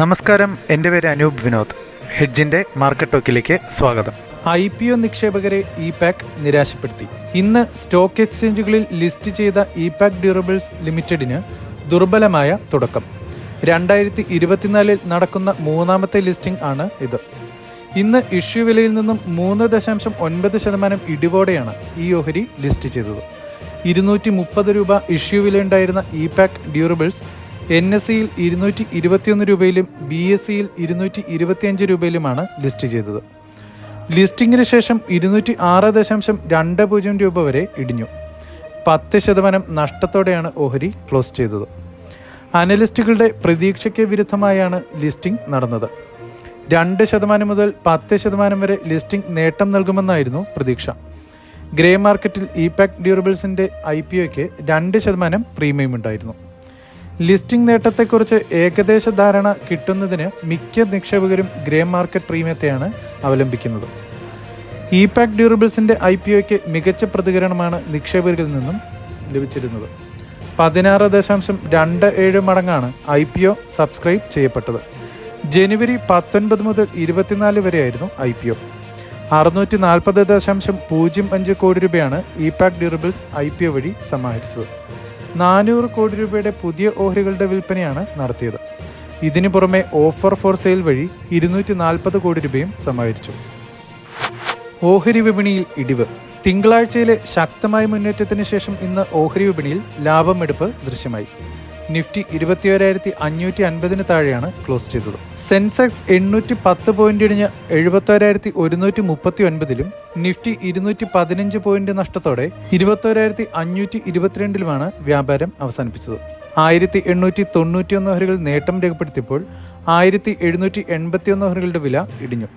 നമസ്കാരം എന്റെ പേര് അനൂപ് വിനോദ്. ഹെഡ്ജിന്റെ മാർക്കറ്റ് ടോക്കിലേക്ക് സ്വാഗതം. ഐ പി ഒ നിക്ഷേപകരെ ഇ പാക്ക് നിരാശപ്പെടുത്തി. ഇന്ന് സ്റ്റോക്ക് എക്സ്ചേഞ്ചുകളിൽ ലിസ്റ്റ് ചെയ്ത ഇ പാക്ക് ഡ്യൂറബിൾസ് ലിമിറ്റഡിന് ദുർബലമായ തുടക്കം. രണ്ടായിരത്തി ഇരുപത്തിനാലിൽ നടക്കുന്ന മൂന്നാമത്തെ ലിസ്റ്റിംഗ് ആണ് ഇത്. ഇന്ന് ഇഷ്യൂ വിലയിൽ നിന്നും മൂന്ന് ദശാംശം ഒൻപത് ശതമാനം ഇടിവോടെയാണ് ഈ ഓഹരി ലിസ്റ്റ് ചെയ്തത്. ഇരുന്നൂറ്റി മുപ്പത് രൂപ issue വിലയുണ്ടായിരുന്ന E pack durables N S സിയിൽ ഇരുന്നൂറ്റി ഇരുപത്തിയൊന്ന് രൂപയിലും ബി എസ് സിയിൽ ഇരുന്നൂറ്റി ഇരുപത്തിയഞ്ച് രൂപയിലുമാണ് ലിസ്റ്റ് ചെയ്തത്. ലിസ്റ്റിംഗിന് ശേഷം ഇരുന്നൂറ്റി ആറ് ദശാംശം രണ്ട് പൂജ്യം രൂപ വരെ ഇടിഞ്ഞു. പത്ത് ശതമാനം നഷ്ടത്തോടെയാണ് ഓഹരി ക്ലോസ് ചെയ്തത്. അനലിസ്റ്റുകളുടെ പ്രതീക്ഷയ്ക്ക് വിരുദ്ധമായാണ് ലിസ്റ്റിംഗ് നടന്നത്. രണ്ട് ശതമാനം മുതൽ പത്ത് ശതമാനം വരെ ലിസ്റ്റിംഗ് നേട്ടം നൽകുമെന്നായിരുന്നു പ്രതീക്ഷ. ഗ്രേ മാർക്കറ്റിൽ ഇപാക് പാക്ക് ഡ്യൂറബിൾസിന്റെ ഐ പി ഒക്ക് രണ്ട് ശതമാനം പ്രീമിയം ഉണ്ടായിരുന്നു. ലിസ്റ്റിംഗ് നേട്ടത്തെക്കുറിച്ച് ഏകദേശ ധാരണ കിട്ടുന്നതിന് മിക്ക നിക്ഷേപകരും ഗ്രേ മാർക്കറ്റ് പ്രീമിയത്തെയാണ് അവലംബിക്കുന്നത്. ഇ പാക്ക് ഡ്യൂറബിൾസിന്റെ ഐ പി ഒക്ക് മികച്ച പ്രതികരണമാണ് നിക്ഷേപകരിൽ നിന്നും ലഭിച്ചിരുന്നത്. പതിനാറ് ദശാംശം രണ്ട് ഏഴ് മടങ്ങാണ് ഐ പി ഒ സബ്സ്ക്രൈബ് ചെയ്യപ്പെട്ടത്. ജനുവരി പത്തൊൻപത് മുതൽ ഇരുപത്തിനാല് വരെയായിരുന്നു ഐ പി ഒ. അറുന്നൂറ്റി നാൽപ്പത് ദശാംശം പൂജ്യം അഞ്ച് കോടി രൂപയാണ് E pack durables I P O വഴി സമാഹരിച്ചത്. നാനൂറ് കോടി രൂപയുടെ പുതിയ ഓഹരികളുടെ വിൽപ്പനയാണ് നടത്തിയത്. ഇതിനു പുറമെ ഓഫർ ഫോർ സെയിൽ വഴി ഇരുന്നൂറ്റി നാൽപ്പത് കോടി രൂപയും സമാഹരിച്ചു. ഓഹരി വിപണിയിൽ ഇടിവ്. തിങ്കളാഴ്ചയിലെ ശക്തമായ മുന്നേറ്റത്തിന് ശേഷം ഇന്ന് ഓഹരി വിപണിയിൽ ലാഭമെടുപ്പ് ദൃശ്യമായി. നിഫ്റ്റി ഇരുപത്തിയോരായിരത്തി അഞ്ഞൂറ്റി അൻപതിന് താഴെയാണ് ക്ലോസ് ചെയ്തത്. സെൻസെക്സ് എണ്ണൂറ്റി പത്ത് പോയിന്റ് ഇടിഞ്ഞ് എഴുപത്തോരായിരത്തി ഒരുന്നൂറ്റി മുപ്പത്തി ഒൻപതിലും നിഫ്റ്റി ഇരുന്നൂറ്റി പതിനഞ്ച് പോയിന്റ് നഷ്ടത്തോടെ ഇരുപത്തോരായിരത്തി അഞ്ഞൂറ്റി ഇരുപത്തിരണ്ടിലുമാണ് വ്യാപാരം അവസാനിപ്പിച്ചത്. ആയിരത്തി എണ്ണൂറ്റി തൊണ്ണൂറ്റിയൊന്ന് ഓഹരികൾ നേട്ടം രേഖപ്പെടുത്തിയപ്പോൾ ആയിരത്തി എഴുന്നൂറ്റി എൺപത്തിയൊന്ന് ഓഹരികളുടെ വില ഇടിഞ്ഞു.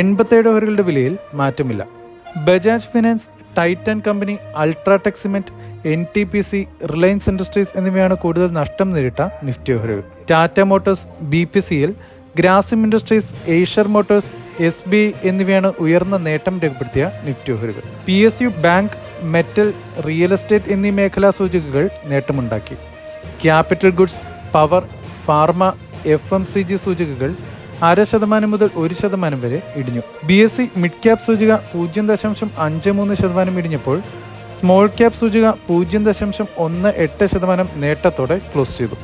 എൺപത്തേഴ് ഓഹരികളുടെ വിലയിൽ മാറ്റമില്ല. Bajaj finance Titan company UltraTech cement N T P C Reliance industries എന്നിവയാണ് കൂടുതൽ നഷ്ടം നേരിട്ട നിഫ്റ്റി ഓഹരികൾ. ടാറ്റ മോട്ടോഴ്സ് ബി പി സിയിൽ Grasim industries Eicher motors S B എന്നിവയാണ് ഉയർന്ന നേട്ടം രേഖപ്പെടുത്തിയ നിഫ്റ്റി ഓഹരികൾ. P S U bank metal real estate എന്നീ മേഖലാ സൂചികകൾ നേട്ടമുണ്ടാക്കി. Capital goods power pharma F M C G സൂചികകൾ അര ശതമാനം മുതൽ ഒരു ശതമാനം വരെ ഇടിഞ്ഞു. B S E mid cap സൂചിക പൂജ്യം ദശാംശം അഞ്ച് മൂന്ന് ശതമാനം ഇടിഞ്ഞപ്പോൾ സ്മോൾ ക്യാപ് സൂചിക പൂജ്യം ദശാംശം ഒന്ന് എട്ട് ശതമാനം നേട്ടത്തോടെ ക്ലോസ് ചെയ്തു.